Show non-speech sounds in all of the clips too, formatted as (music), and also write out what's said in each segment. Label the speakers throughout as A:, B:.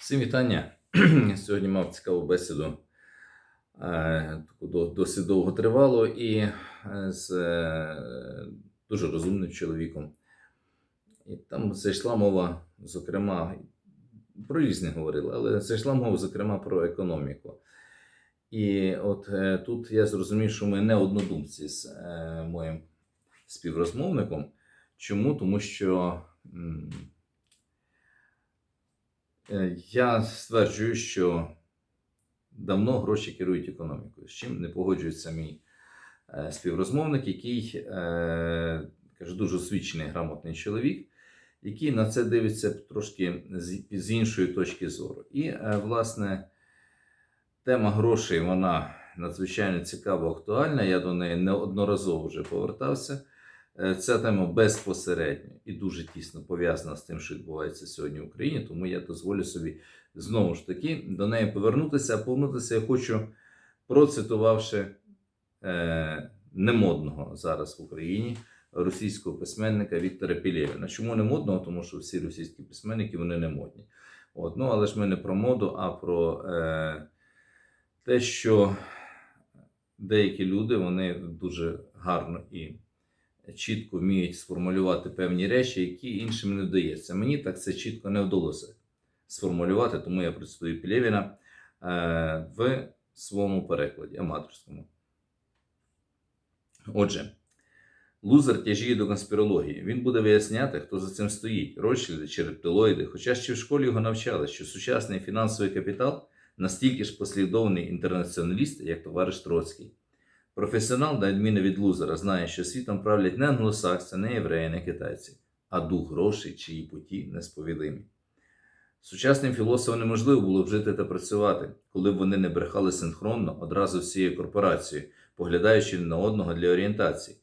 A: Всім вітання. (clears throat) Сьогодні мав цікаву бесіду, е, таку досить довго тривало, і е, з е, дуже розумним чоловіком. І там зайшла мова, зокрема, про різне говорили, але зайшла мова, зокрема, про економіку. І от тут я зрозумів, що ми не однодумці з моїм співрозмовником. Чому? Тому що. Е, Я стверджую, що давно гроші керують економікою, з чим не погоджується мій е, співрозмовник, який е, каже, дуже освічений, грамотний чоловік, який на це дивиться трошки з, іншої точки зору. І, власне, тема грошей вона надзвичайно цікава, актуальна. Я до неї неодноразово вже повертався. Е, Ця тема безпосередньо і дуже тісно пов'язана з тим, що відбувається сьогодні в Україні, тому я дозволю собі знову ж таки до неї повернутися. А повернутися я хочу, процитувавши е, немодного зараз в Україні російського письменника Віктора Пілєвіна. Чому не модного? Тому що всі російські письменники вони не модні. От, ну, але ж ми не про моду, а про е, те, що деякі люди вони дуже гарно і чітко вміють сформулювати певні речі, які іншим не вдається. Мені так це чітко не вдалося сформулювати, тому я представив Пілєвіна е, в своєму перекладі аматорському. Отже, лузер тяжіє до конспірології. Він буде виясняти, хто за цим стоїть: Ротшильди чи рептилоїди. Хоча ще в школі його навчали, що сучасний фінансовий капітал настільки ж послідовний інтернаціоналіст, як товариш Троцький. Професіонал, на відміну від лузера, знає, що світом правлять не англосакси, не євреї, не китайці, а дух грошей, чиї путі несповідимі. Сучасним філософам неможливо було б жити та працювати, коли б вони не брехали синхронно одразу всією корпорацією, поглядаючи на одного для орієнтації,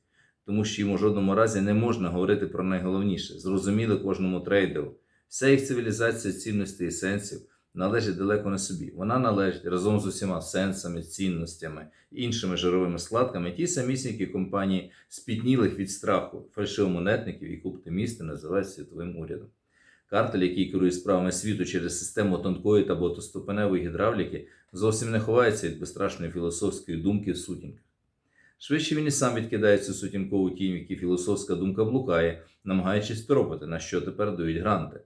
A: тому що їм у жодному разі не можна говорити про найголовніше, зрозуміле кожному трейдеру. Вся їх цивілізація цінностей і сенсів належить далеко не собі. Вона належить разом з усіма сенсами, цінностями, іншими жировими складками ті самісінькі компанії спітнілих від страху фальшивомонетників, їх оптимісти називають світовим урядом. Картель, який керує справами світу через систему тонкої та ботоступеневої гідравліки, зовсім не ховається від безстрашної філософської думки в сутінках. Швидше він і сам відкидає цю сутінкову тінь, в якій філософська думка блукає, намагаючись торопити, на що тепер дають гранти.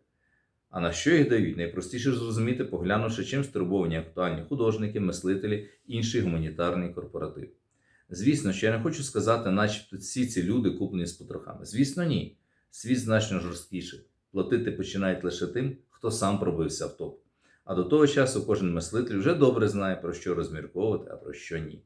A: А на що їх дають? Найпростіше зрозуміти, поглянувши, чим стурбовані актуальні художники, мислителі, інший гуманітарний корпоратив. Звісно, що я не хочу сказати, начебто всі ці люди куплені з потрохами. Звісно, ні. Світ значно жорсткіший. Платити починають лише тим, хто сам пробився в топ. А до того часу кожен мислитель вже добре знає, про що розмірковувати, а про що ні.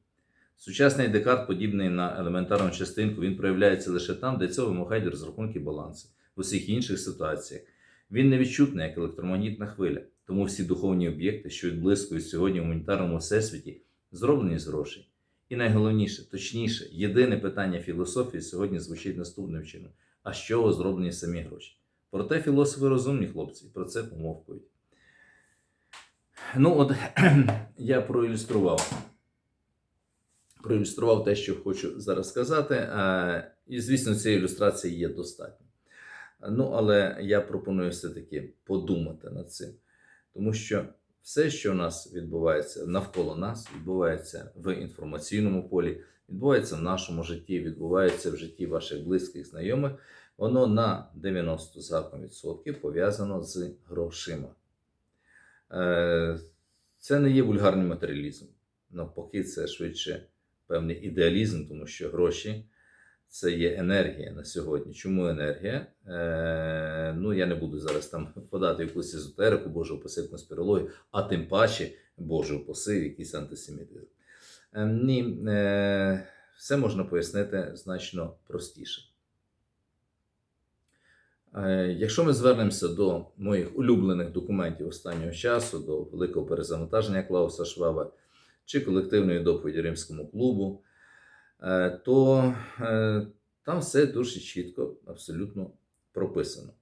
A: Сучасний декарт, подібний на елементарну частинку, він проявляється лише там, де цього вимагають розрахунки балансу. В усіх інших ситуаціях він невідчутний, як електромагнітна хвиля. Тому всі духовні об'єкти, що відблискують сьогодні в гуманітарному всесвіті, зроблені з грошей. І найголовніше, точніше, єдине питання філософії сьогодні звучить наступним чином: а з чого зроблені самі гроші? Проте філософи розумні хлопці, про це помовкують. Ну, от (clears throat) я проілюстрував. Проілюстрував те, що хочу зараз сказати. І, звісно, цієї ілюстрації є достатньо. Ну, але я пропоную все-таки подумати над цим. Тому що все, що у нас відбувається навколо нас, відбувається в інформаційному полі, відбувається в нашому житті, відбувається в житті ваших близьких знайомих, воно на 90% пов'язано з грошима. Е, Це не є вульгарний матеріалізм. Навпаки, це швидше певний ідеалізм, тому що гроші це є енергія на сьогодні. Чому енергія? Е, ну, я не буду зараз там (laughs) подати якусь езотерику, Божу упаси конспірологію, а тим паче Божу упаси якийсь антисемітизм. Е, ні, е, все можна пояснити значно простіше. Е, Якщо ми звернемося до моїх улюблених документів останнього часу, до великого перезавантаження Клауса Шваба чи колективної доповіді Римському клубу, то е, там все дуже чітко, абсолютно прописано.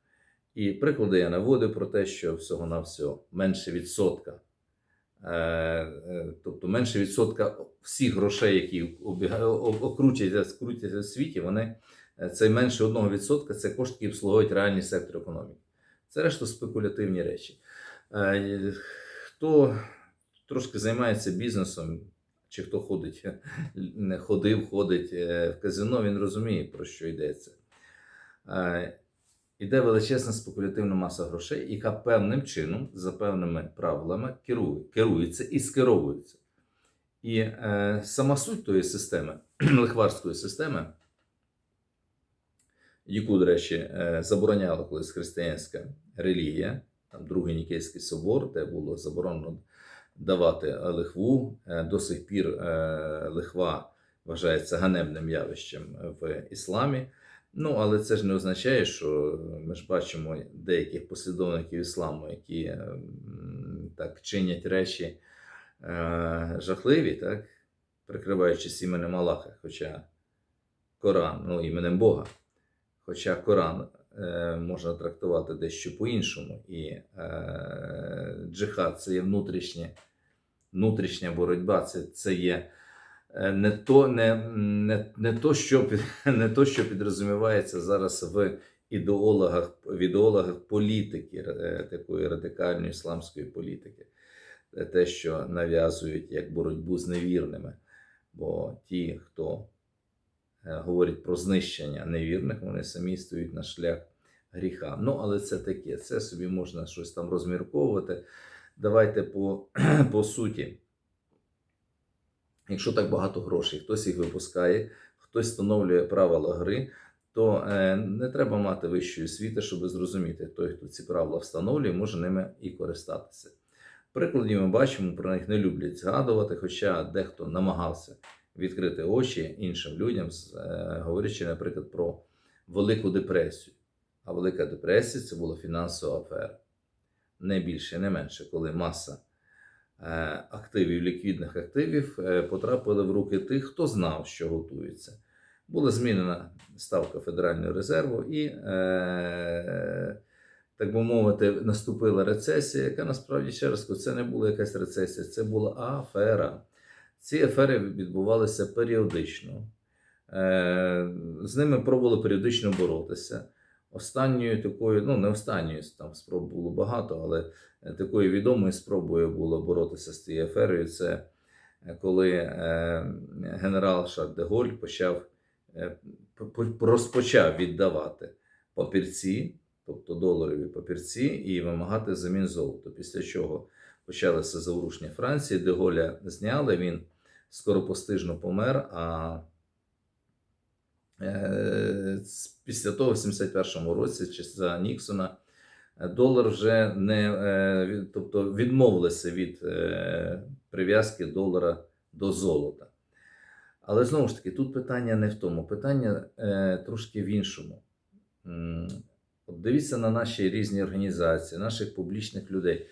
A: І приклади я наводив про те, що всього-навсього менше відсотка, е, е, тобто менше відсотка всіх грошей, які окрутяться, скрутяться в світі, вони е, це менше 1% це кошти, які обслуговують реальний сектор економіки. Це решта спекулятивні речі. Е, Хто трошки займається бізнесом, чи хто ходить, (laughs) не ходив, ходить е, в казино, він розуміє, про що йдеться. Е, Іде величезна спекулятивна маса грошей, яка певним чином, за певними правилами, керує, керується і скеровується. І е, сама суть тої системи, (clears throat) лихварської системи, яку, до речі, е, забороняла колись християнська релігія, там Другий Нікейський собор, де було заборонено давати лихву. Е, До сих пір е, лихва вважається ганебним явищем в ісламі. Ну, але це ж не означає, що ми ж бачимо деяких послідовників ісламу, які е, так чинять речі е, жахливі, так, прикриваючись іменем Аллаха, хоча Коран, ну, іменем Бога. Хоча Коран е, можна трактувати дещо по-іншому. І е, джихад це є внутрішнє, внутрішня боротьба, це, це є е, не то, не, не, не, то, що, (laughs) не то, що підрозумівається зараз в ідеологах, в ідеологах політики, е, такої радикальної ісламської політики. Е, Те, що нав'язують як боротьбу з невірними. Бо ті, хто говорять про знищення невірних, вони самі стоять на шлях гріха. Ну, але це таке, це собі можна щось там розмірковувати. Давайте по, (clears throat) по суті. Якщо так багато грошей, хтось їх випускає, хтось встановлює правила гри, то е, не треба мати вищої освіти, щоб зрозуміти, той, хто ці правила встановлює, може ними і користатися. Прикладів ми бачимо, про них не люблять згадувати, хоча дехто намагався відкрити очі іншим людям, е, говорячи, наприклад, про Велику депресію. А Велика депресія це була фінансова афера. Не більше, не менше, коли маса е, активів, ліквідних активів е, потрапили в руки тих, хто знав, що готується. Була змінена ставка Федерального резерву і, е, так би мовити, наступила рецесія, яка насправді ще раз це не була якась рецесія, це була афера. Ці афери відбувалися періодично. З ними пробували періодично боротися. Останньою такою, ну не останньою, там спроб було багато, але е, такою відомою спробою було боротися з цією аферою. Це е, коли е, генерал Шарль де Голь почав, по- по- розпочав віддавати папірці, тобто доларові папірці, і вимагати замін золота. Після чого почалося заворушення Франції, де Голя зняли, він скоропостижно помер. А після того, в 71-му році, чи за Ніксона, е, долар вже не е, тобто відмовилися від е, прив'язки долара до золота. Але знову ж таки, тут питання не в тому, питання е, трошки в іншому. От дивіться на наші різні організації, наших публічних людей.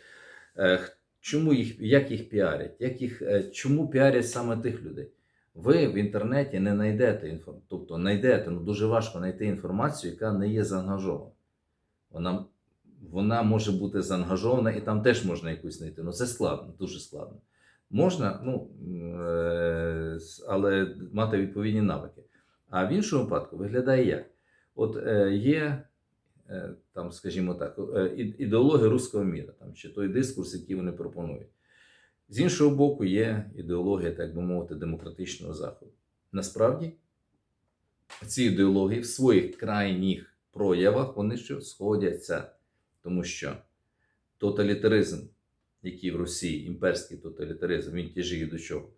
A: Е, Чому їх, як їх піарять? Як їх, е, чому піарять саме тих людей? Ви в інтернеті не знайдете інформацію, тобто знайдете, ну дуже важко знайти інформацію, яка не є заангажована. Вона, вона може бути заангажована і там теж можна якусь знайти. Ну це складно, дуже складно. Можна, ну, е, але мати відповідні навики. А в іншому випадку виглядає як? От е, є, е, там, скажімо так, ідеологія руського міра, там, чи той дискурс, який вони пропонують. З іншого боку, є ідеологія, так би мовити, демократичного заходу. Насправді, ці ідеології в своїх крайніх проявах вони що сходяться, тому що тоталітаризм, який в Росії, імперський тоталітаризм, він тяжіє до чого?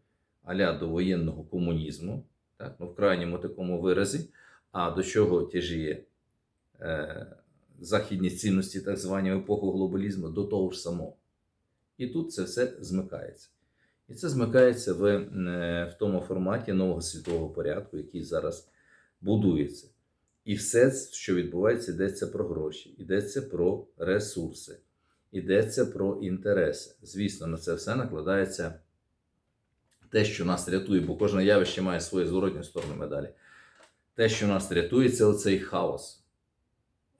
A: Аля до воєнного комунізму, так, ну, в крайньому такому виразі, а до чого тяжіє е, західні цінності, так звані епоху глобалізму, до того ж самого. І тут це все змикається. І це змикається в, е, в тому форматі нового світового порядку, який зараз будується. І все, що відбувається, йдеться про гроші, йдеться про ресурси, йдеться про інтереси. Звісно, на це все накладається те, що нас рятує, бо кожне явище має свою зворотню сторону медалі. Те, що нас рятує, це оцей хаос.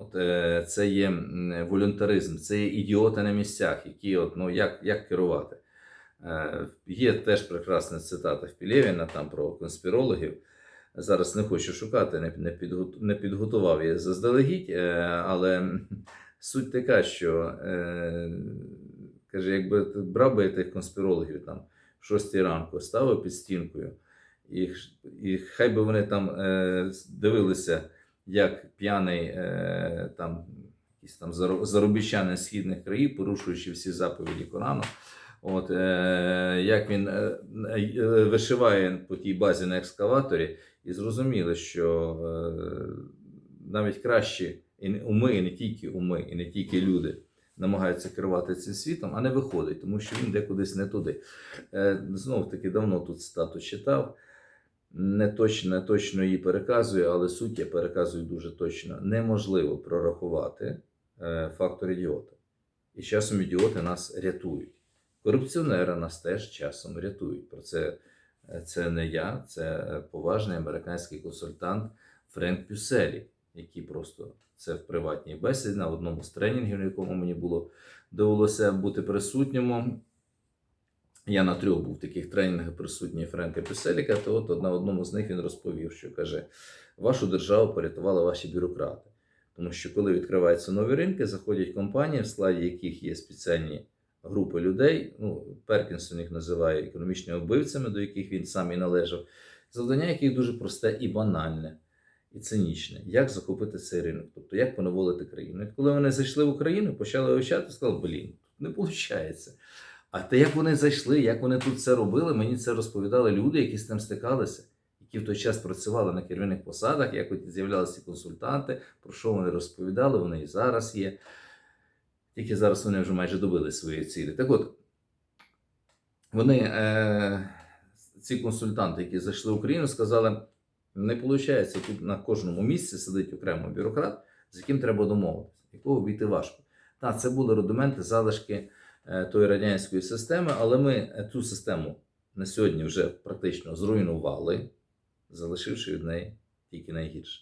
A: От, е, це є волюнтаризм, це є ідіоти на місцях, які от, ну, як, як керувати. Е, є теж прекрасна цитата в Пілєвіна там про конспірологів. Зараз не хочу шукати, не, не, підготу, не підготував я заздалегідь, е, але суть така, що Каже, якби брав би тих конспірологів там в 6 ранку, ставив під стінкою, і, і хай би вони там дивилися, як п'яний е, там, якийсь там заро- заробітчанин східних країв, порушуючи всі заповіді Корану. От, е, як він е, е, вишиває по тій базі на екскаваторі, і зрозуміли, що е, навіть кращі і уми, і не тільки уми, і не тільки люди намагаються керувати цим світом, а не виходить, тому що він де кудись не туди. Е, Знов таки давно тут стату читав. Не точно, не точно її переказую, але суть я переказую дуже точно. Неможливо прорахувати е, фактор ідіота. І часом ідіоти нас рятують. Корупціонери нас теж часом рятують. Про це, е, це не я, це е, поважний американський консультант Френк Пюселі, який просто це в приватній бесіді на одному з тренінгів, на якому мені було довелося бути присутнім. Я на трьох був таких тренінгах присутній Френка Пюселіка, то от на одному з них він розповів, що каже: вашу державу порятували ваші бюрократи. Тому що коли відкриваються нові ринки, заходять компанії, в складі яких є спеціальні групи людей. Ну, Перкінсон їх називає економічними вбивцями, до яких він сам і належав. Завдання яких дуже просте і банальне, і цинічне. Як захопити цей ринок? Тобто, як поневолити країну. І коли вони зайшли в Україну, почали вивчати, сказали, блін, не виходить. А те, як вони зайшли, як вони тут це робили, мені це розповідали люди, які з тим стикалися, які в той час працювали на керівних посадах, як от з'являлися консультанти, про що вони розповідали, вони і зараз є. Тільки зараз вони вже майже добили свої цілі. Так от, вони, е, ці консультанти, які зайшли в Україну, сказали: не виходить, тут на кожному місці сидить окремо бюрократ, з яким треба домовитися, якого обійти важко. Так, це були рудименти, залишки тої радянської системи, але ми е, цю систему на сьогодні вже практично зруйнували, залишивши від неї тільки найгірше.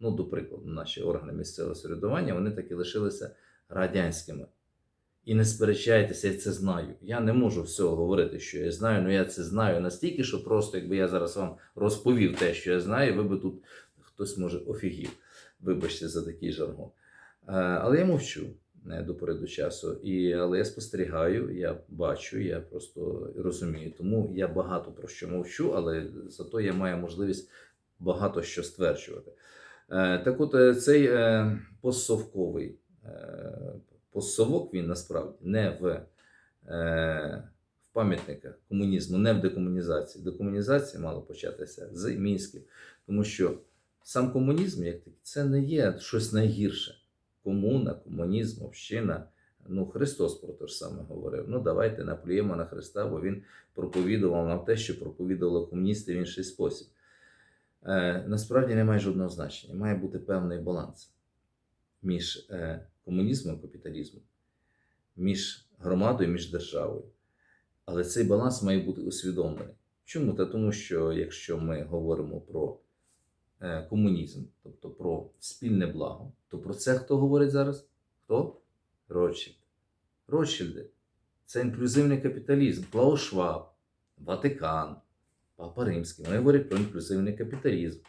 A: Ну, до прикладу, наші органи місцевого самоврядування вони таки лишилися радянськими. І не сперечайтеся, я це знаю. Я не можу всього говорити, що я знаю, але я це знаю настільки, що просто, якби я зараз вам розповів те, що я знаю, ви би тут хтось може офігів. Вибачте за такий жаргон. Е, Але я мовчу е, до пори до часу. І, але я спостерігаю, я бачу, я просто розумію. Тому я багато про що мовчу, але зато я маю можливість багато що стверджувати. Е, Так от е, цей е, постсовковий постсовок він насправді не в, в пам'ятниках комунізму, не в декомунізації. Декомунізація мала початися з Мінськів, тому що сам комунізм, як такий, це не є щось найгірше. Комуна, комунізм, община. Ну, Христос про те ж саме говорив. Ну, давайте наплюємо на Христа, бо Він проповідував нам те, що проповідували комуністи в інший спосіб. Е, насправді не має жодного значення. Має бути певний баланс між е, комунізмом і капіталізмом, між громадою між державою. Але цей баланс має бути усвідомлений. Чому? Та тому, що якщо ми говоримо про комунізм, тобто про спільне благо, то про це хто говорить зараз? Хто? Ротшильд. Ротшильди. Це інклюзивний капіталізм, Клаус Шваб, Ватикан, Папа Римський. Вони говорять про інклюзивний капіталізм.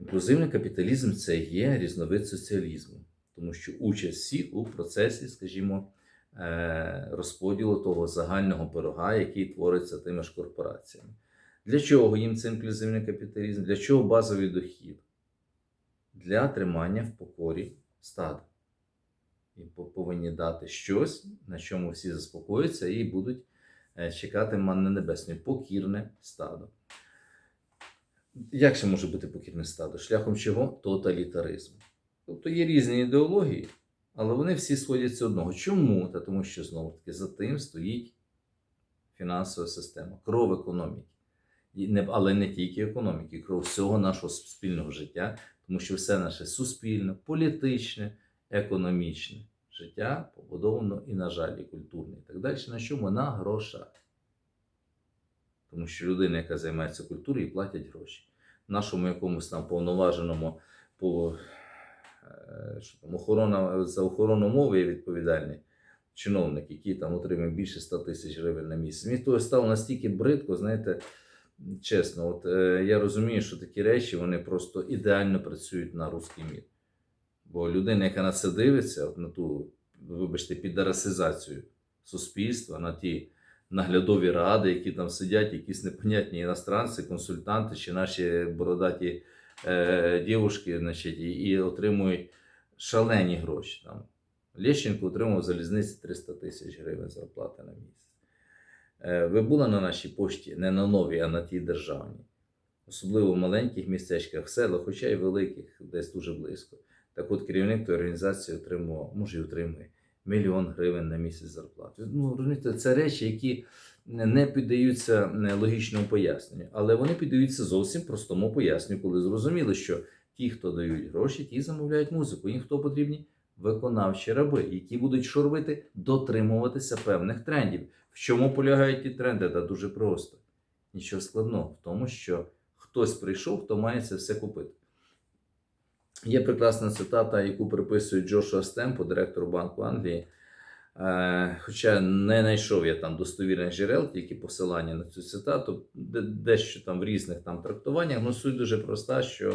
A: Інклюзивний капіталізм це є різновид соціалізму, тому що участь всіх у процесі, скажімо, е, розподілу того загального пирога, який твориться тими ж корпораціями. Для чого їм це інклюзивний капіталізм? Для чого базовий дохід? Для тримання в покорі стада. І повинні дати щось, на чому всі заспокояться і будуть е, чекати манни небесної, покірне стадо. Як ще може бути покірне стадо? Шляхом чого? Тоталітаризму. Тобто є різні ідеології, але вони всі сходяться одного. Чому? Та тому що знову таки за тим стоїть фінансова система, кров економіки. Але не тільки економіки, кров всього нашого спільного життя, тому що все наше суспільне, політичне, економічне життя побудовано і, на жаль, і культурне, і так далі. На чому? На грошах. Тому що людина, яка займається культурою, платять гроші. Нашому якомусь там повноваженому по е, що там, охорона, за охорону мови є відповідальний чиновник, який там отримує більше 100 тисяч гривень на місяць. Мені того стало настільки бридко, знаєте, чесно, от е, я розумію, що такі речі вони просто ідеально працюють на русський мір. Бо людина, яка на це дивиться, от на ту, вибачте, підарасизацію суспільства, на ті наглядові ради, які там сидять, якісь непонятні іностранці, консультанти чи наші бородаті е, дівушки, значить, і, і отримують шалені гроші. Там. Лещенко отримав залізниці 300 тисяч гривень зарплати на місяць. Е, ви були на нашій пошті, не на новій, а на тій державній. Особливо в маленьких містечках, селах, хоча й великих, десь дуже близько. Так от керівник тої організації отримував, може, і отримує мільйон гривень на місяць зарплати. Ну, розумієте, це речі, які не піддаються е, логічному поясненню, але вони піддаються зовсім простому поясненню, коли зрозуміли, що ті, хто дають гроші, ті замовляють музику. Їм хто потрібні? Виконавчі раби, які будуть що робити? Дотримуватися певних трендів. В чому полягають ті тренди? Та дуже просто. Нічого складного в тому, що хтось прийшов, хто має це все купити. Є прекрасна цитата, яку приписують Джошуа Стемпу, директору Банку Англії. Е, Хоча не знайшов я там достовірних джерел, тільки посилання на цю цитату, де- дещо там в різних там трактуваннях. Ну, суть дуже проста, що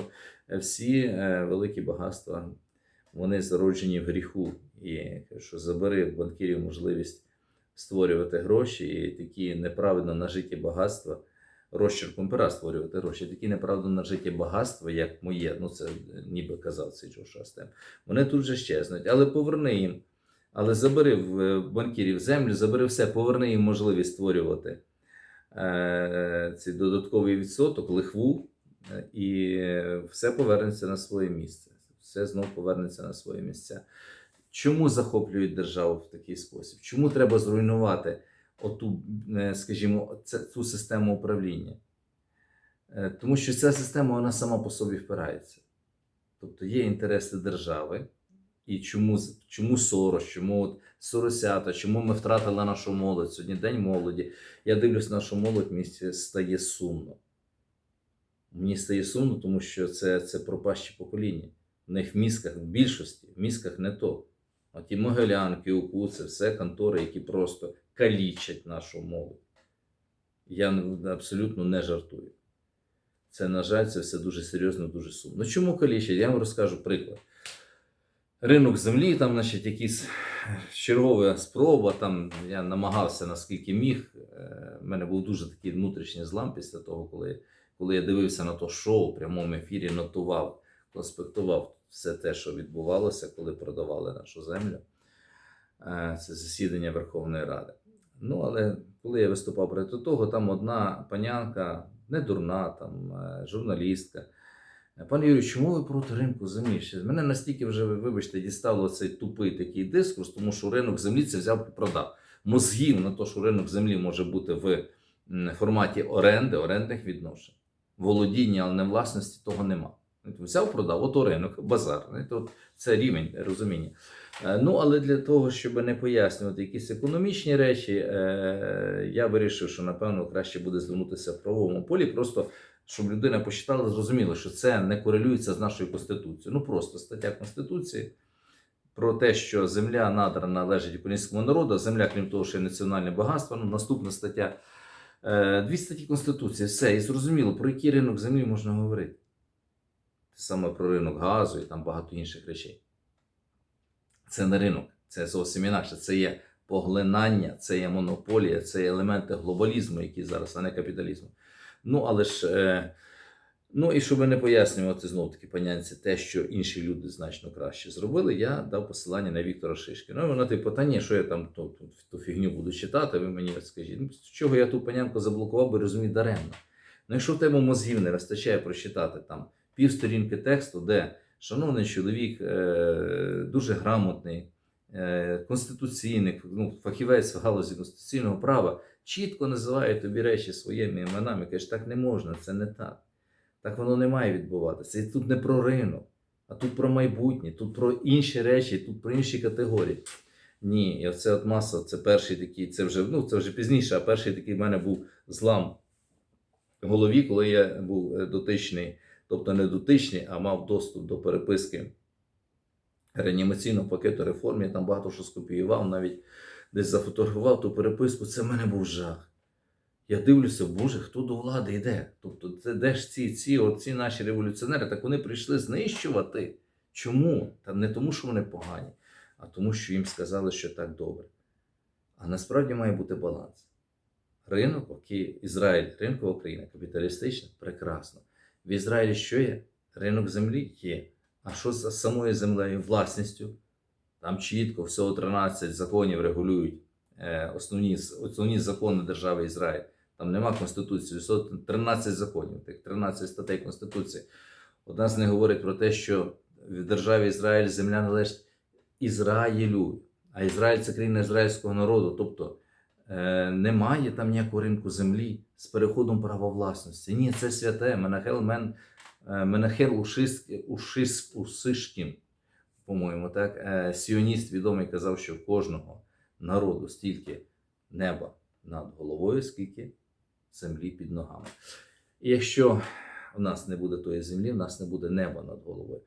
A: всі е, великі багатства вони зароджені в гріху. І що забери в банкірів можливість створювати гроші, і такі неправильно нажиті багатства, розчерком пера створювати гроші, такі неправильно нажиті багатства, як моє, ну це ніби казав цей Джошуа Стем, вони тут же щезнуть, але поверни їм. Але забери в е, банкірів землю, забери все, поверни їм можливість створювати е, цей додатковий відсоток, лихву, е, і все повернеться на своє місце. Все знову повернеться на своє місця. Чому захоплюють державу в такий спосіб? Чому треба зруйнувати оту, е, скажімо, цю систему управління? Е, Тому що ця система вона сама по собі впирається. Тобто є інтереси держави, і чому, чому Сорос, чому от Соросята, чому ми втратили нашу молодь? Сьогодні День молоді. Я дивлюсь, нашу молодь в місті стає сумно. Мені стає сумно, тому що це, це пропащі покоління. В них в мізках, в більшості, в мізках не то. А ті могилянки, УКУ, це все контори, які просто калічать нашу молодь. Я абсолютно не жартую. Це, на жаль, це все дуже серйозно, дуже сумно. Ну чому калічать? Я вам розкажу приклад. Ринок землі, там, значить, якісь чергова спроба. Там я намагався наскільки міг. Е, В мене був дуже такий внутрішній злам після того, коли, коли я дивився на то шоу, в прямому ефірі нотував, конспектував все те, що відбувалося, коли продавали нашу землю. Е, Це засідання Верховної Ради. Ну, але коли я виступав проти того, там одна панянка, не дурна, там е, журналістка. Е, Пане Юрію, чому ви проти ринку землі? Мене настільки вже, вибачте, дістало цей тупий такий дискурс, тому що ринок землі це взяв і продав. Мозгів на те, що ринок землі може бути в форматі оренди, орендних відношень. Володіння, але не власності того нема. Взяв, продав, ото ринок, базар. От Це рівень розуміння. Е, Ну, але для того, щоб не пояснювати якісь економічні речі, е, я вирішив, що напевно краще буде звернутися в правовому полі, просто щоб людина посчитала, зрозуміла, що це не корелюється з нашою конституцією. Ну просто стаття Конституції про те, що земля надра належить українському народу, земля, крім того, що є національне багатство. Ну, наступна стаття. Е, Дві статті Конституції, все, і зрозуміло, про який ринок землі можна говорити. Саме про ринок газу і там багато інших речей. Це не ринок, це зовсім інакше. Це є поглинання, це є монополія, це є елементи глобалізму, які зараз, а не капіталізму. Ну, але ж, е, ну і щоб не пояснювати знову таки панянці те, що інші люди значно краще зробили, я дав посилання на Віктора Шишкіна. Ну, і вона типу, та ні, що я там ту, ту, ту фігню буду читати, ви мені скажіть, ну, з чого я ту панянку заблокував, бо розумію даремно. Ну, якщо в тебе мозгів не вистачає прочитати там півсторінки тексту, де шановний чоловік, е, дуже грамотний, е, конституційник, ну, фахівець в галузі конституційного права, чітко називає тобі речі своїми іменами, каже, так не можна, це не так. Так воно не має відбуватися. І тут не про ринок, а тут про майбутнє, тут про інші речі, тут про інші категорії. Ні, і оце от маса, це перший такий, це вже, ну, це вже пізніше, а перший такий в мене був злам в голові, коли я був е, дотичний, тобто не дотичний, а мав доступ до переписки реанімаційного пакету реформ. Я там багато що скопіював, навіть десь зафотографував ту переписку. Це в мене був жах. Я дивлюся, боже, хто до влади йде? Тобто, це де ж ці, ці, оці наші революціонери, так вони прийшли знищувати. Чому? Та не тому, що вони погані, а тому, що їм сказали, що так добре. А насправді має бути баланс. Ринок, окей, Ізраїль, ринкова країна, капіталістична, прекрасно. В Ізраїлі що є? Ринок землі є. А що з самою землею, власністю? Там чітко всього 13 законів регулюють е, основні, основні закони держави Ізраїль. Там нема Конституції, всього 13 законів, тих 13 статей Конституції. Одна з них говорить про те, що в державі Ізраїль земля належить Ізраїлю, а Ізраїль це країна ізраїльського народу. Тобто немає там ніякого ринку землі з переходом права власності. Ні, це святе. Менахел Мен, е, Менахел Ушис, Ушис, Усишкін, по-моєму, так, е, сіоніст відомий казав, що в кожного народу стільки неба над головою, скільки землі під ногами. І якщо в нас не буде тої землі, в нас не буде неба над головою.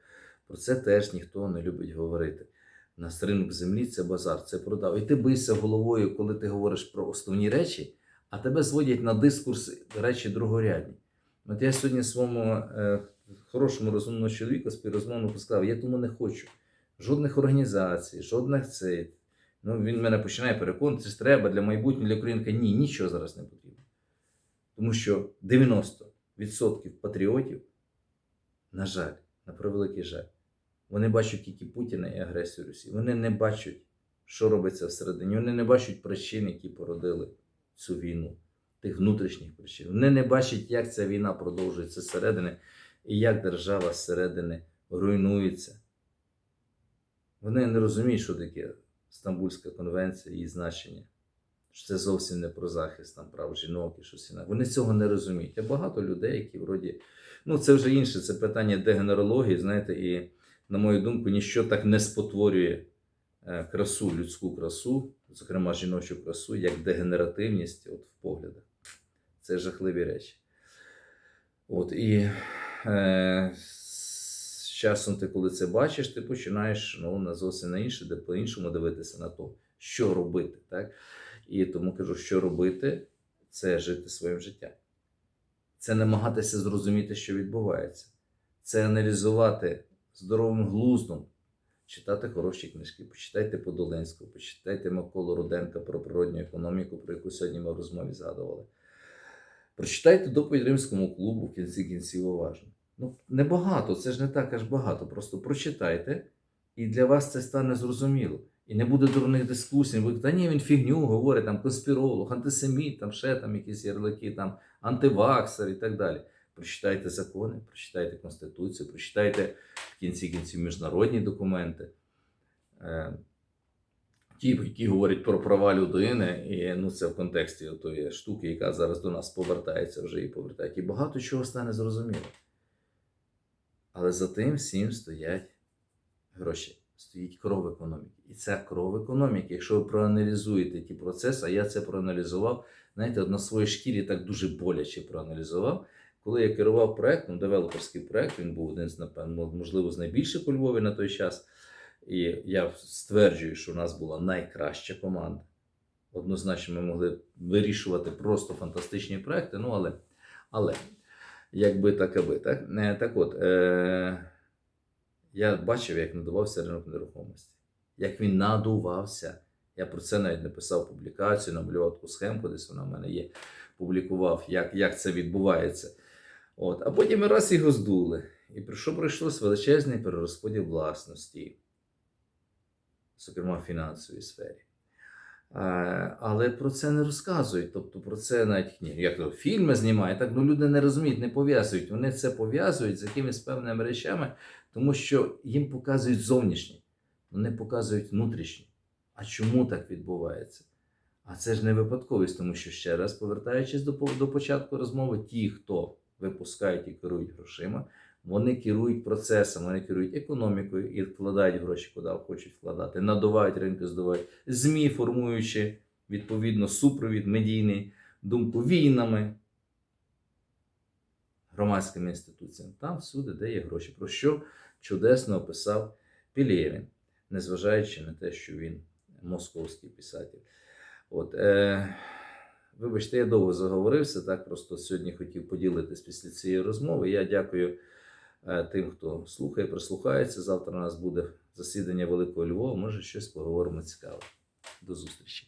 A: Про це теж ніхто не любить говорити. Нас ринок землі це базар, це продав. І ти бийся головою, коли ти говориш про основні речі, а тебе зводять на дискурс речі другорядні. От я сьогодні своєму е, хорошому розумному чоловіку співрозмовнику сказав, я тому не хочу жодних організацій, жодних цей. Ну, він мене починає переконувати, що треба для майбутнього для України. Ні, нічого зараз не потрібно. Тому що 90% патріотів, на жаль, на превеликий жаль, вони бачать тільки Путіна і агресію Росії. Вони не бачать, що робиться всередині. Вони не бачать причин, які породили цю війну, тих внутрішніх причин. Вони не бачать, як ця війна продовжується зсередини і як держава зсередини руйнується. Вони не розуміють, що таке Стамбульська конвенція, її значення. Що це зовсім не про захист там, прав жінок і щось інакше. Вони цього не розуміють. Є багато людей, які вроді. Ну, це вже інше, це питання дегенерології, знаєте, і, на мою думку, ніщо так не спотворює е, красу, людську красу, зокрема жіночу красу, як дегенеративність от, в поглядах. Це жахливі речі. От, і е, з часом ти, коли це бачиш, ти починаєш ну, на зовсім на інше, де по-іншому дивитися на то, що робити. Так? І тому кажу, що робити, це жити своїм життям. Це намагатися зрозуміти, що відбувається. Це аналізувати здоровим глуздом, читати хороші книжки, почитайте Подоленського, почитайте Миколу Руденка про природню економіку, про яку сьогодні ми в розмові згадували. Прочитайте доповідь Римському клубу в кінці кінців уважно. Ну, небагато, це ж не так аж багато. Просто прочитайте, і для вас це стане зрозуміло. І не буде дурних дискусій. Ви та ні, він фігню говорить, там конспіролог, антисеміт, там ще там якісь ярлики, там антиваксер і так далі. Прочитайте закони, прочитайте Конституцію, прочитайте в кінці кінців міжнародні документи. Е, Ті, які говорять про права людини, і ну це в контексті тої штуки, яка зараз до нас повертається, вже і повертають. І багато чого стане зрозуміло. Але за тим всім стоять гроші стоїть кров економіки. І ця кров економіки, якщо ви проаналізуєте ті процеси, а я це проаналізував, знаєте, на своїй шкірі так дуже боляче проаналізував. Коли я керував проектом, девелоперський проект, він був один з, напевно, можливо, з найбільших у Львові на той час. І я стверджую, що у нас була найкраща команда. Однозначно, ми могли вирішувати просто фантастичні проекти, ну але, але якби так аби, так? Е, Так от. Е- я бачив, як надувався ринок нерухомості, як він надувався. Я про це навіть написав публікацію, намалював таку схемку, десь вона в мене є. Публікував, як як це відбувається. От. А потім раз його здули. І про що прийшлося величезний перерозподіл власності, зокрема в фінансовій сфері. А, але про це не розказують. Тобто про це навіть ні, як то фільми знімають, так ну люди не розуміють, не пов'язують. Вони це пов'язують з якимись певними речами, тому що їм показують зовнішні, вони показують внутрішні. А чому так відбувається? А це ж не випадковість, тому що ще раз, повертаючись до, до початку розмови, ті, хто випускають і керують грошима, вони керують процесом, вони керують економікою і вкладають гроші, куди хочуть вкладати, надувають ринки, здувають ЗМІ, формуючи відповідно супровід медійний, думку війнами, громадськими інституціями. Там всюди, де є гроші. Про що чудесно описав Пілєвін, незважаючи на те, що він московський писатель. От, е, Вибачте, я довго заговорився, так просто сьогодні хотів поділитись після цієї розмови. Я дякую е, тим, хто слухає, прислухається. Завтра у нас буде засідання Великого Львова. Може, щось поговоримо цікаве. До зустрічі.